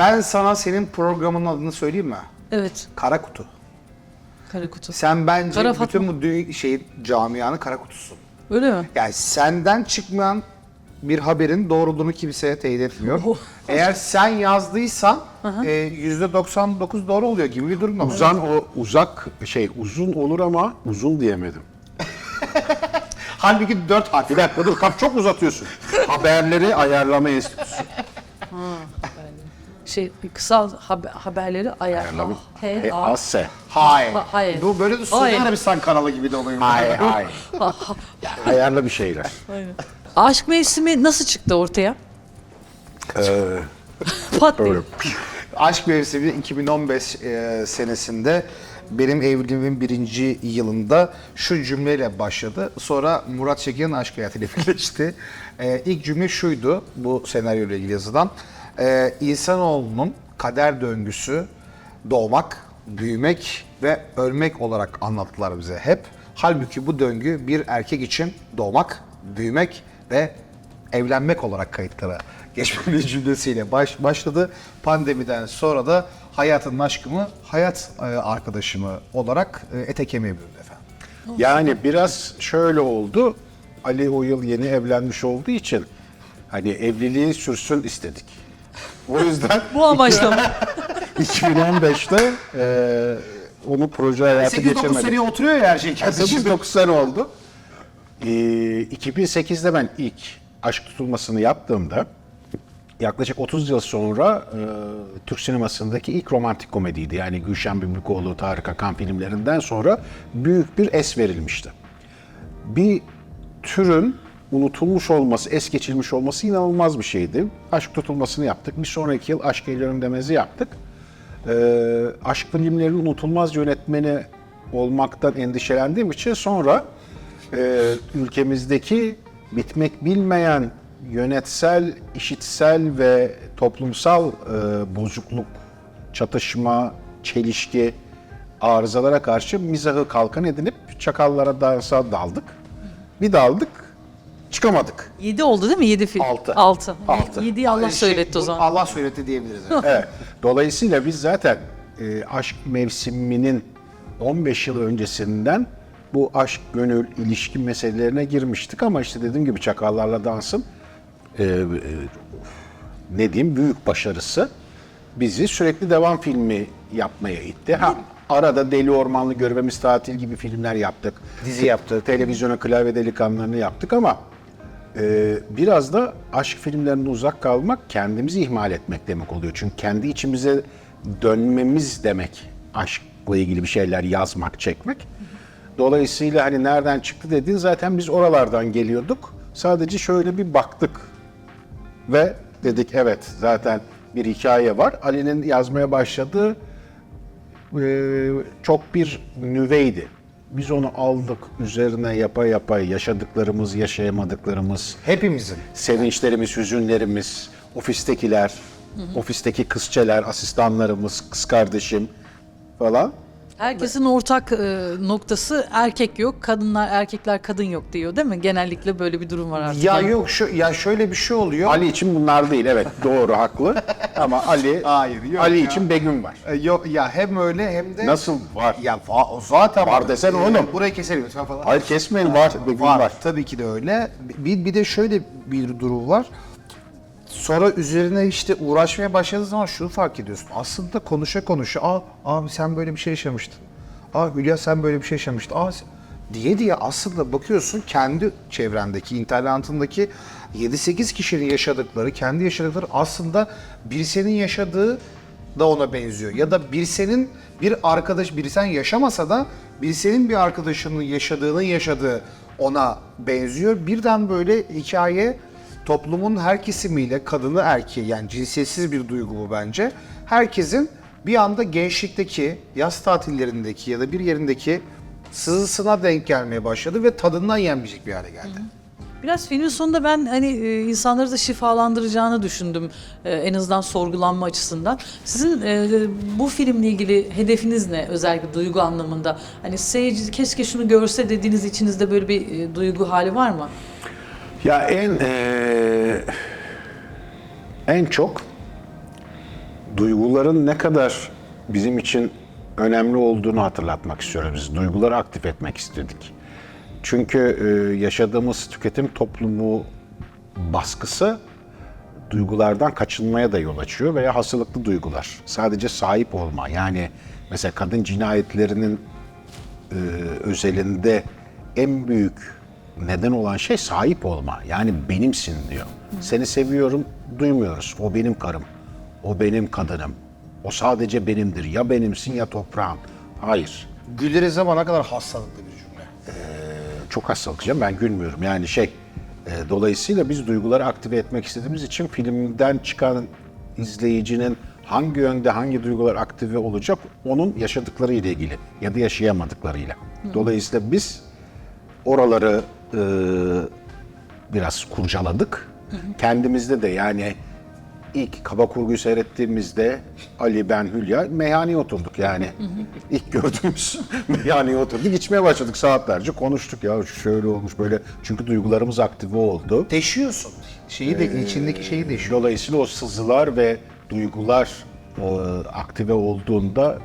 Ben sana senin programın adını söyleyeyim mi? Evet. Kara kutu. Kara kutu. Sen bence Kara Fatma. bütün bu dü- şey camianın kara kutusun. Öyle mi? Yani senden çıkmayan bir haberin doğruluğunu kimseye teyit etmiyor. Oh. Eğer sen yazdıysan e, %99 doğru oluyor gibi bir durum var. Uzan o uzak şey uzun olur ama uzun diyemedim. Halbuki 4 harf. Bir dakika dur kap çok uzatıyorsun. Haberleri ayarlama enstitüsü. Şey kısa haber, haberleri ayar. Ayarlama. H, E, A. Asse. Hayır. Ha- hayır. Bu böyle de Suudi Hayır. Arabistan kanalı gibi de oluyor. Hayır hayır. Ayarla bir şeyler. Aşk mevsimi nasıl çıktı ortaya? Ee, Pat diye. öyle. Aşk Mevsimi 2015 e, senesinde benim evliliğimin birinci yılında şu cümleyle başladı. Sonra Murat Çekin'in aşk hayatıyla birleşti. E, ilk cümle şuydu bu senaryoyla ilgili yazılan. E, insanoğlunun kader döngüsü doğmak, büyümek ve ölmek olarak anlattılar bize hep. Halbuki bu döngü bir erkek için doğmak, büyümek ve evlenmek olarak kayıtlara geçmemiz cümlesiyle baş, başladı. Pandemiden sonra da hayatın aşkımı, hayat e, arkadaşımı olarak e, ete kemiğe büründü efendim. Yani biraz şöyle oldu. Ali o yıl yeni evlenmiş olduğu için hani evliliği sürsün istedik. O yüzden Bu amaçla mı? 2015'te e, onu proje hayatı 8-9 geçemedik. seneye oturuyor ya her şey kendisi. 8-9 sene oldu. Ee, 2008'de ben ilk aşk tutulmasını yaptığımda yaklaşık 30 yıl sonra e, Türk sinemasındaki ilk romantik komediydi. Yani Gülşen Bimlikoğlu, Tarık Akan filmlerinden sonra büyük bir es verilmişti. Bir türün unutulmuş olması, es geçilmiş olması inanılmaz bir şeydi. Aşk tutulmasını yaptık. Bir sonraki yıl Aşk Geliyorum demezi yaptık. Ee, aşk filmlerinin unutulmaz yönetmeni olmaktan endişelendiğim için sonra e, ülkemizdeki bitmek bilmeyen yönetsel, işitsel ve toplumsal e, bozukluk, çatışma, çelişki, arızalara karşı mizahı kalkan edinip çakallara dansa daldık. Bir daldık, çıkamadık. 7 oldu değil mi? 7 film. Altı. 6. Altı. 7'yi Allah Şey, söyletti o zaman. Allah söyletti diyebiliriz. evet. Evet. Dolayısıyla biz zaten e, aşk mevsiminin 15 yıl öncesinden bu aşk, gönül, ilişki meselelerine girmiştik ama işte dediğim gibi Çakallarla Dans'ın e, e, ne diyeyim büyük başarısı bizi sürekli devam filmi yapmaya itti. Ha, arada Deli Ormanlı Görevimiz Tatil gibi filmler yaptık. Dizi yaptık. Televizyona Klavye Delikanlılarını yaptık ama ee, biraz da aşk filmlerinden uzak kalmak kendimizi ihmal etmek demek oluyor. Çünkü kendi içimize dönmemiz demek aşkla ilgili bir şeyler yazmak, çekmek. Dolayısıyla hani nereden çıktı dediğin zaten biz oralardan geliyorduk. Sadece şöyle bir baktık ve dedik evet zaten bir hikaye var. Ali'nin yazmaya başladığı e, çok bir nüveydi. Biz onu aldık üzerine yapa yapa yaşadıklarımız, yaşayamadıklarımız, Hepimizin. sevinçlerimiz, hüzünlerimiz, ofistekiler, ofisteki kızçeler, asistanlarımız, kız kardeşim falan. Herkesin ortak e, noktası erkek yok, kadınlar erkekler kadın yok diyor değil mi? Genellikle böyle bir durum var artık. Ya Yani yok şu ya şöyle bir şey oluyor. Ali için bunlar değil evet doğru haklı ama Ali Hayır, yok Ali ya. için Begüm var. E, Yok ya hem öyle hem de Nasıl var? ya va- o zaten Var desene E, oğlum. Burayı keselim lütfen falan. Hayır kesmeyin var Begüm var, var. Tabii ki de öyle. Bir, bir de şöyle bir durum var. Sonra üzerine işte uğraşmaya başladığı zaman şunu fark ediyorsun. Aslında konuşa konuşa, aa abi sen böyle bir şey yaşamıştın. Aa Hülya sen böyle bir şey yaşamıştın. Aa sen-" diye diye aslında bakıyorsun kendi çevrendeki, internetindeki 7-8 kişinin yaşadıkları, kendi yaşadıkları aslında bir senin yaşadığı da ona benziyor. Ya da bir senin bir arkadaş, bir sen yaşamasa da bir senin bir arkadaşının yaşadığının yaşadığı ona benziyor. Birden böyle hikaye toplumun her kesimiyle kadını erkeği yani cinsiyetsiz bir duygu bu bence. Herkesin bir anda gençlikteki, yaz tatillerindeki ya da bir yerindeki sızısına denk gelmeye başladı ve tadından yenmeyecek bir hale geldi. Biraz filmin sonunda ben hani e, insanları da şifalandıracağını düşündüm e, en azından sorgulanma açısından. Sizin e, bu filmle ilgili hedefiniz ne özellikle duygu anlamında? Hani seyirci keşke şunu görse dediğiniz içinizde böyle bir e, duygu hali var mı? Ya en eee, en çok duyguların ne kadar bizim için önemli olduğunu hatırlatmak istiyoruz biz. Duyguları aktif etmek istedik. Çünkü e, yaşadığımız tüketim toplumu baskısı duygulardan kaçınmaya da yol açıyor veya hastalıklı duygular. Sadece sahip olma yani mesela kadın cinayetlerinin e, özelinde en büyük neden olan şey sahip olma. Yani benimsin diyor. Seni seviyorum, duymuyoruz. O benim karım. O benim kadınım. O sadece benimdir. Ya benimsin ya toprağın. Hayır. Güleriz ama ne kadar hastalıklı bir cümle. Çok hastalık canım ben gülmüyorum. Yani şey e, dolayısıyla biz duyguları aktive etmek istediğimiz için filmden çıkan izleyicinin hangi yönde hangi duygular aktive olacak onun yaşadıkları ile ilgili ya da yaşayamadıklarıyla. Dolayısıyla biz oraları e, biraz kurcaladık. Kendimizde de yani ilk kaba kurguyu seyrettiğimizde Ali, ben, Hülya meyhaneye oturduk yani. İlk gördüğümüz meyhaneye oturduk. içmeye başladık saatlerce konuştuk ya şöyle olmuş böyle. Çünkü duygularımız aktive oldu. Deşiyorsun. Şeyi de içindeki şeyi deşiyor. Dolayısıyla o sızılar ve duygular e, aktive olduğunda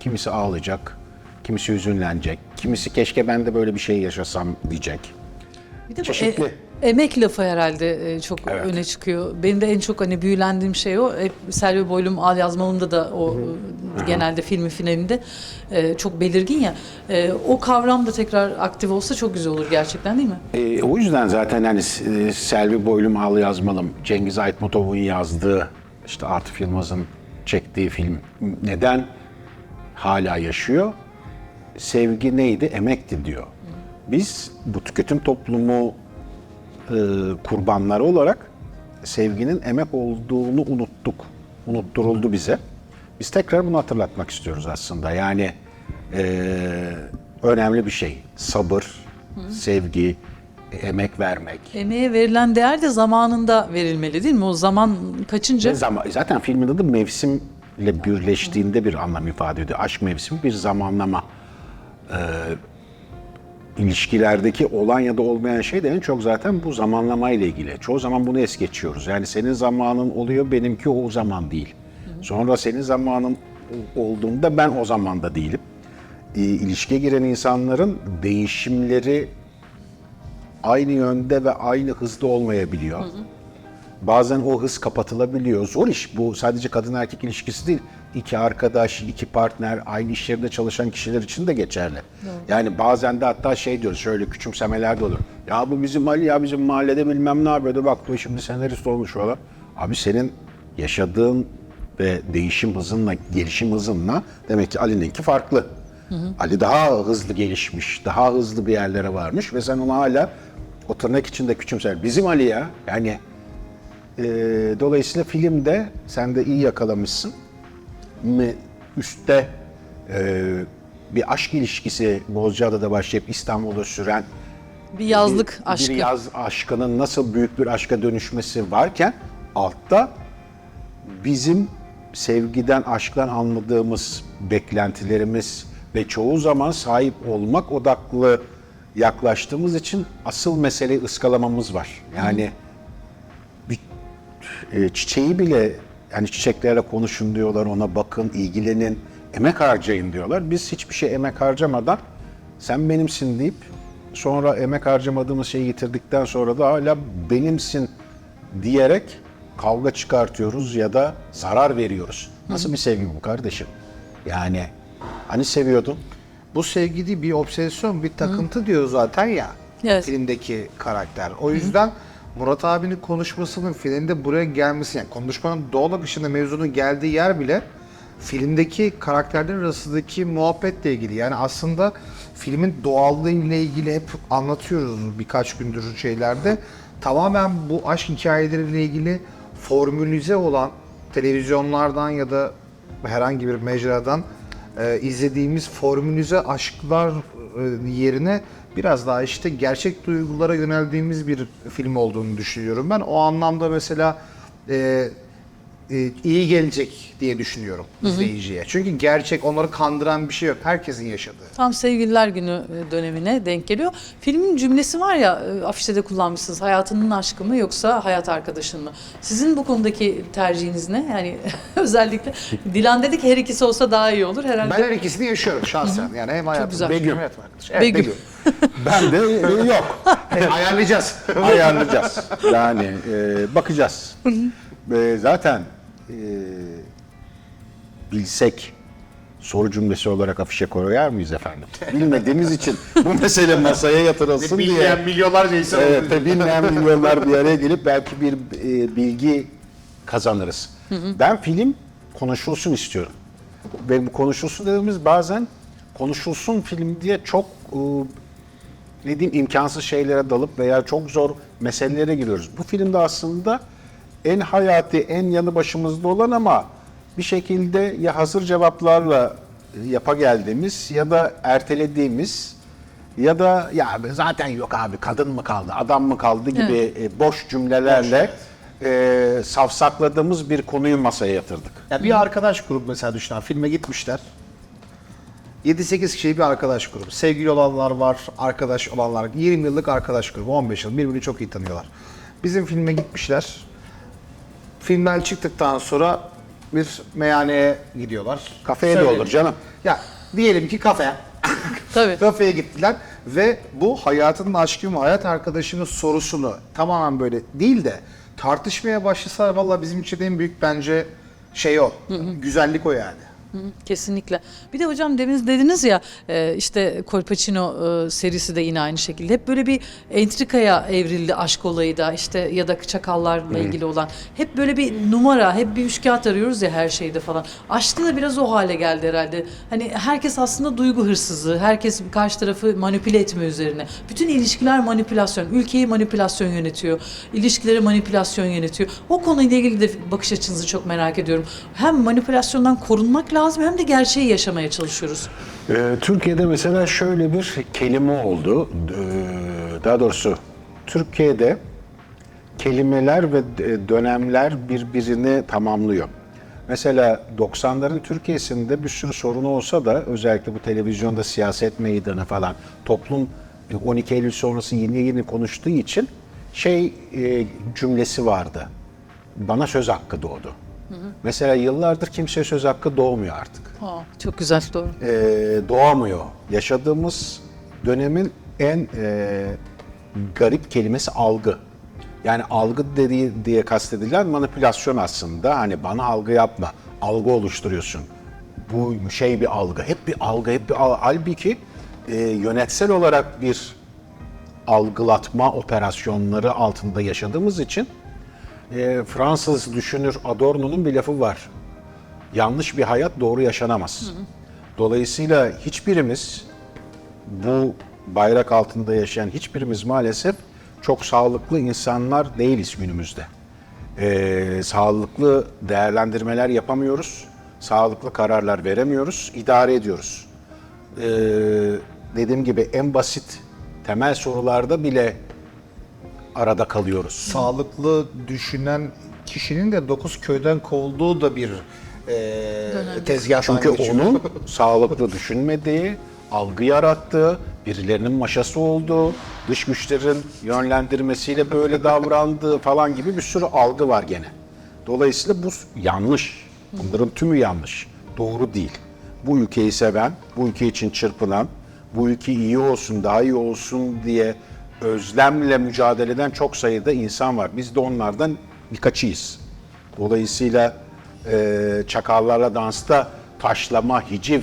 kimisi ağlayacak, kimisi hüzünlenecek, kimisi keşke ben de böyle bir şey yaşasam diyecek. Bir de Çeşitli. e- emek lafı herhalde e, çok öne çıkıyor. Benim de en çok hani büyülendiğim şey o. Hep Selvi Boylum Al Yazmalım'da da o e, genelde filmi finalinde e, çok belirgin ya. E, o kavram da tekrar aktif olsa çok güzel olur gerçekten değil mi? E, o yüzden zaten hani e, Selvi Boylum Ağlı Yazmalım, Cengiz Aytmatov'un yazdığı, işte Atıf Yılmaz'ın çektiği film neden hala yaşıyor? Sevgi neydi? Emekti diyor. Biz bu tüketim toplumu e, kurbanları olarak sevginin emek olduğunu unuttuk. Unutturuldu bize. Biz tekrar bunu hatırlatmak istiyoruz aslında. Yani e, önemli bir şey. Sabır, sevgi, emek vermek. Emeğe verilen değer de zamanında verilmeli değil mi? O zaman kaçınca Ve zaman, zaten filmin adı mevsimle birleştiğinde bir anlam ifade ediyor. Aşk mevsimi bir zamanlama. Ee, ilişkilerdeki olan ya da olmayan şey de en çok zaten bu zamanlama ile ilgili. Çoğu zaman bunu es geçiyoruz. Yani senin zamanın oluyor, benimki o zaman değil. Sonra senin zamanın olduğunda ben o zamanda değilim. Ee, ilişkiye giren insanların değişimleri aynı yönde ve aynı hızda olmayabiliyor. Bazen o hız kapatılabiliyor. Zor iş bu. Sadece kadın erkek ilişkisi değil. İki arkadaş, iki partner, aynı iş yerinde çalışan kişiler için de geçerli. Yani bazen de hatta şey diyoruz, şöyle küçümsemeler de olur. Ya bu bizim Ali ya bizim mahallede bilmem ne yapıyordu. Bak bu şimdi senarist olmuş falan. Abi senin yaşadığın ve değişim hızınla, gelişim hızınla demek ki Ali'ninki farklı. Ali daha hızlı gelişmiş, daha hızlı bir yerlere varmış ve sen onu hala o tırnak içinde küçümser. Bizim Ali ya, yani e, dolayısıyla filmde sen de iyi yakalamışsın. Üstte e, bir aşk ilişkisi Bozcaada'da başlayıp İstanbul'da süren bir yazlık bir, aşkı. bir yaz aşkının nasıl büyük bir aşka dönüşmesi varken altta bizim sevgiden, aşktan anladığımız beklentilerimiz ve çoğu zaman sahip olmak odaklı yaklaştığımız için asıl meseleyi ıskalamamız var. Yani bir e, çiçeği bile yani çiçeklerle konuşun diyorlar, ona bakın, ilgilenin, emek harcayın diyorlar. Biz hiçbir şey emek harcamadan sen benimsin deyip sonra emek harcamadığımız şeyi getirdikten sonra da hala benimsin diyerek kavga çıkartıyoruz ya da zarar veriyoruz. Nasıl bir sevgi bu kardeşim? Yani hani seviyordun? Bu sevgi değil bir obsesyon, bir takıntı diyor zaten ya Evet. filmdeki karakter. O yüzden Murat abinin konuşmasının filmde buraya gelmesi, yani konuşmanın doğal akışında mevzunun geldiği yer bile filmdeki karakterler arasındaki muhabbetle ilgili. Yani aslında filmin doğallığı ile ilgili hep anlatıyoruz birkaç gündür şeylerde. Tamamen bu aşk hikayeleriyle ilgili formülize olan televizyonlardan ya da herhangi bir mecradan e, izlediğimiz formülize aşklar e, yerine biraz daha işte gerçek duygulara yöneldiğimiz bir film olduğunu düşünüyorum ben. O anlamda mesela e, e, iyi gelecek diye düşünüyorum izleyiciye. Çünkü gerçek onları kandıran bir şey yok. Herkesin yaşadığı. Tam Sevgililer Günü e, dönemine denk geliyor. Filmin cümlesi var ya e, afişte de kullanmışsınız. Hayatının aşkı mı yoksa hayat arkadaşın mı? Sizin bu konudaki tercihiniz ne? Yani özellikle Dilan dedik her ikisi olsa daha iyi olur. Herhalde Ben her ikisini yaşıyorum şahsen. Yani hem hayatım güzel. hem Begüm. hayat arkadaşı. Evet, Begüm. Begüm. Ben de e, yok. Ayarlayacağız. ayarlayacağız. Yani e, bakacağız. E, zaten e, bilsek soru cümlesi olarak afişe koyar mıyız efendim? Bilmediğimiz için bu mesele masaya yatırılsın diye. Bilmeyen milyonlarca insan Evet, oldu. bilmeyen milyonlar bir araya gelip belki bir e, bilgi kazanırız. Ben film konuşulsun istiyorum. Ve bu konuşulsun dediğimiz bazen konuşulsun film diye çok e, ne diyeyim imkansız şeylere dalıp veya çok zor meselelere giriyoruz. Bu filmde aslında en hayati, en yanı başımızda olan ama bir şekilde ya hazır cevaplarla yapa geldiğimiz ya da ertelediğimiz ya da ya zaten yok abi kadın mı kaldı, adam mı kaldı gibi e, boş cümlelerle e, safsakladığımız bir konuyu masaya yatırdık. Ya bir arkadaş grubu mesela düşün abi, filme gitmişler. 7-8 kişi bir arkadaş grubu. Sevgili olanlar var, arkadaş olanlar. 20 yıllık arkadaş grubu, 15 yıl. Birbirini çok iyi tanıyorlar. Bizim filme gitmişler. Filmden çıktıktan sonra bir meyhaneye gidiyorlar. Kafeye de olur canım. Ya diyelim ki kafe. tabii. Kafeye gittiler ve bu hayatının aşkı mı, hayat arkadaşının sorusunu tamamen böyle değil de tartışmaya başlasalar valla bizim için en büyük bence şey o. Güzellik o yani. Kesinlikle. Bir de hocam demin dediniz ya e, işte Colpacino e, serisi de yine aynı şekilde. Hep böyle bir entrikaya evrildi aşk olayı da işte ya da çakallarla ilgili olan. Hep böyle bir numara, hep bir üçkağıt arıyoruz ya her şeyde falan. Aşkta da biraz o hale geldi herhalde. Hani herkes aslında duygu hırsızı, herkes karşı tarafı manipüle etme üzerine. Bütün ilişkiler manipülasyon, ülkeyi manipülasyon yönetiyor, ilişkileri manipülasyon yönetiyor. O konuyla ilgili de bakış açınızı çok merak ediyorum. Hem manipülasyondan korunmak lazım hem de gerçeği yaşamaya çalışıyoruz. Ee, Türkiye'de mesela şöyle bir kelime oldu. Ee, Daha doğrusu Türkiye'de kelimeler ve dönemler birbirini tamamlıyor. Mesela 90'ların Türkiye'sinde bir sürü sorun olsa da özellikle bu televizyonda siyaset meydanı falan toplum 12 Eylül sonrası yeni yeni konuştuğu için şey e, cümlesi vardı. Bana söz hakkı doğdu. Mesela yıllardır kimseye söz hakkı doğmuyor artık Aa, çok güzel doğru. e, doğamıyor. Yaşadığımız dönemin en e, garip kelimesi algı. Yani algı dediği diye kastedilen manipülasyon aslında. Hani bana algı yapma, algı oluşturuyorsun. Bu şey bir algı, hep bir algı, hep bir algı. Halbuki e, yönetsel olarak bir algılatma operasyonları altında yaşadığımız için e, Fransız düşünür Adorno'nun bir lafı var yanlış bir hayat doğru yaşanamaz. Dolayısıyla hiçbirimiz bu bayrak altında yaşayan hiçbirimiz maalesef çok sağlıklı insanlar değiliz günümüzde. Ee, sağlıklı değerlendirmeler yapamıyoruz, sağlıklı kararlar veremiyoruz, idare ediyoruz. Ee, dediğim gibi en basit temel sorularda bile arada kalıyoruz. Sağlıklı düşünen kişinin de 9 köyden kovulduğu da bir e, tezgahtan Çünkü geçiyor. onun sağlıklı düşünmediği, algı yarattığı, birilerinin maşası olduğu, dış güçlerin yönlendirmesiyle böyle davrandığı falan gibi bir sürü algı var gene. Dolayısıyla bu yanlış. Bunların tümü yanlış. Doğru değil. Bu ülkeyi seven, bu ülke için çırpınan, bu ülke iyi olsun, daha iyi olsun diye özlemle mücadele eden çok sayıda insan var. Biz de onlardan birkaçıyız. Dolayısıyla e, çakallarla dansta taşlama, hiciv,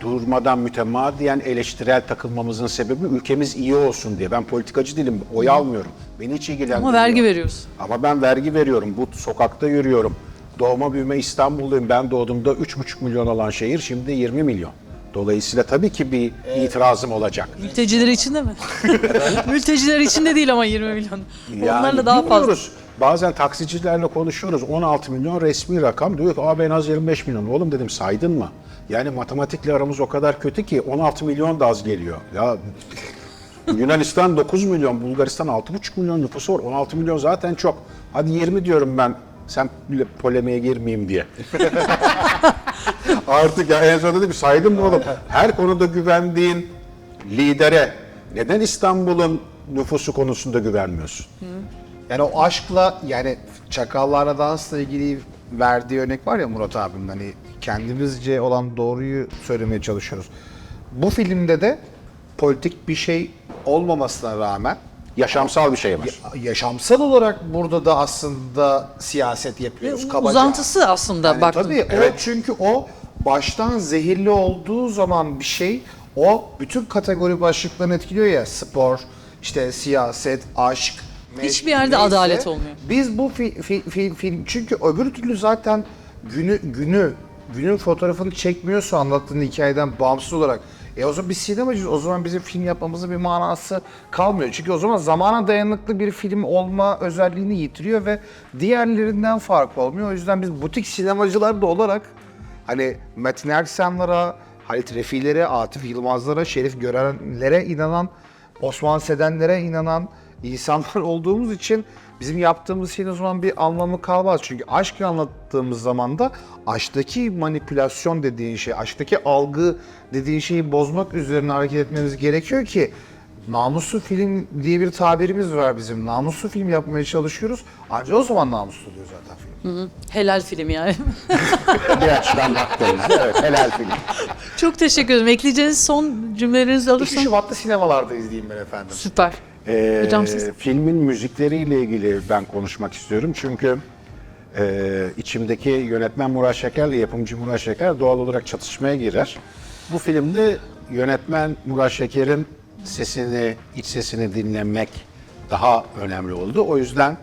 durmadan mütemadiyen eleştirel takılmamızın sebebi ülkemiz iyi olsun diye. Ben politikacı değilim, oy almıyorum. Beni hiç ilgilendirmiyor. Ama vergi veriyoruz. Ama ben vergi veriyorum, bu sokakta yürüyorum. Doğma büyüme İstanbulluyum. Ben doğduğumda 3,5 milyon olan şehir şimdi 20 milyon. Dolayısıyla tabii ki bir itirazım olacak. Mülteciler için de mi? Mülteciler için de değil ama 20 milyon. Yani Onlarla daha fazla. bilmiyoruz. Bazen taksicilerle konuşuyoruz. 16 milyon resmi rakam. Diyor ki Aa, ben az 25 milyon. Oğlum dedim saydın mı? Yani matematikle aramız o kadar kötü ki 16 milyon da az geliyor. Ya Yunanistan 9 milyon, Bulgaristan 6,5 milyon nüfusu var. 16 milyon zaten çok. Hadi 20 diyorum ben Sen bile polemiğe girmeyeyim diye. Artık ya en sonunda dedim saydım oğlum? Her konuda güvendiğin lidere neden İstanbul'un nüfusu konusunda güvenmiyorsun? Yani o aşkla yani Çakallarla Dans'la ilgili verdiği örnek var ya Murat abim hani kendimizce olan doğruyu söylemeye çalışıyoruz. Bu filmde de politik bir şey olmamasına rağmen Yaşamsal bir şey var. yaşamsal olarak burada da aslında siyaset yapıyoruz. kabaca. Uzantısı aslında Yani baktım. Tabii o çünkü o baştan zehirli olduğu zaman bir şey o bütün kategori başlıklarını etkiliyor ya spor, işte siyaset, aşk. meşk, Hiçbir yerde adalet olmuyor. Biz bu fi- fi- fi- film çünkü öbür türlü zaten günü günü günün fotoğrafını çekmiyorsa anlattığın hikayeden bağımsız olarak e o zaman biz sinemacıyız. O zaman bizim film yapmamızın bir manası kalmıyor. Çünkü o zaman zamana dayanıklı bir film olma özelliğini yitiriyor ve diğerlerinden farklı olmuyor. O yüzden biz butik sinemacılar da olarak hani Metin Erksanlara, Halit Refi'lere, Atif Yılmazlara, Şerif Görenlere inanan, Osman Sedenlere inanan insanlar olduğumuz için bizim yaptığımız şeyin o zaman bir anlamı kalmaz. Çünkü aşk anlattığımız zaman da aşktaki manipülasyon dediğin şey, aşktaki algı dediğin şeyi bozmak üzerine hareket etmemiz gerekiyor ki namuslu film diye bir tabirimiz var bizim. Namuslu film yapmaya çalışıyoruz. Ancak o zaman namuslu oluyor zaten film. Helal film yani. bir açıdan baktığımızda evet helal film. Çok teşekkür ederim. Ekleyeceğiniz son cümlelerinizi 2 alırsam Şubat'ta sinemalarda izleyeyim ben efendim. süper. Ee, Hocam siz? Filmin müzikleriyle ilgili ben konuşmak istiyorum. Çünkü e, içimdeki yönetmen Murat Şeker ile yapımcı Murat Şeker doğal olarak çatışmaya girer. Bu filmde yönetmen Murat Şeker'in sesini, iç sesini dinlemek daha önemli oldu. O yüzden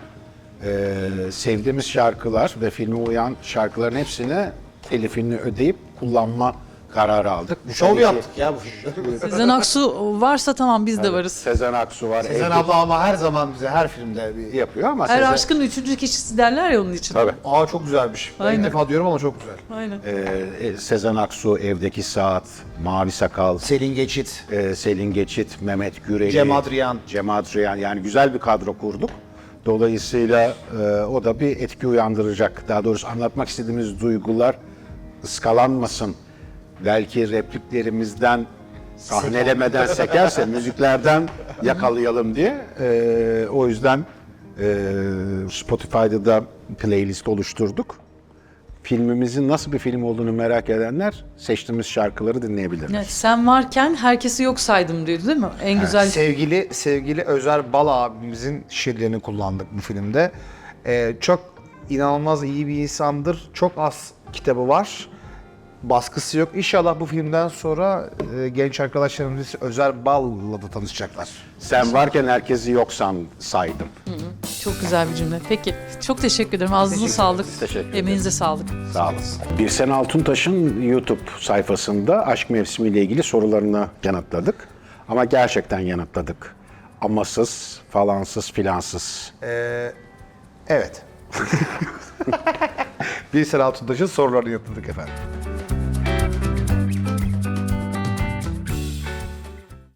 e, sevdiğimiz şarkılar ve filme uyan şarkıların hepsini telifini ödeyip kullanma kararı aldık. Bu Şov yaptık ya. Sezen Aksu varsa tamam biz de varız. Sezen Aksu var. Sezen Evde abla ama her zaman bize her filmde bir... yapıyor ama Her Sezen... aşkın üçüncü kişisi derler ya onun için. Tabii. Aa çok güzelmiş. Ben ilk Aynen. defa diyorum ama çok güzel. Aynen. Ee, e, Sezen Aksu, Evdeki Saat, Mavi Sakal, Selin Geçit. e, Selin Geçit, Mehmet Güreli, Cem Adrian. Cem Adrian yani güzel bir kadro kurduk. Dolayısıyla e, o da bir etki uyandıracak. Daha doğrusu anlatmak istediğimiz duygular ıskalanmasın. Belki repliklerimizden sahnelemeden sekerse müziklerden yakalayalım diye. E, o yüzden e, Spotify'da da playlist oluşturduk. Filmimizin nasıl bir film olduğunu merak edenler seçtiğimiz şarkıları dinleyebilirler. Evet, sen varken herkesi yok saydım diyordu değil mi? En güzel Sevgili sevgili Özer Bal abimizin şiirlerini kullandık bu filmde. Ee, çok inanılmaz iyi bir insandır. Çok az kitabı var. Baskısı yok. İnşallah bu filmden sonra e, genç arkadaşlarımız Özer Bal'la da tanışacaklar. Sen varken herkesi yoksan saydım. çok güzel bir cümle. Peki çok teşekkür ederim. Ağzınıza sağlık. Teşekkür ederim. Emeğinize sağlık. Sağ olasın. Birsen Altuntaş'ın YouTube sayfasında aşk mevsimiyle ilgili sorularını yanıtladık. Ama gerçekten yanıtladık. Amasız, falansız, filansız. Ee, evet. Bir Altuntaş'ın sorularını yaptık efendim.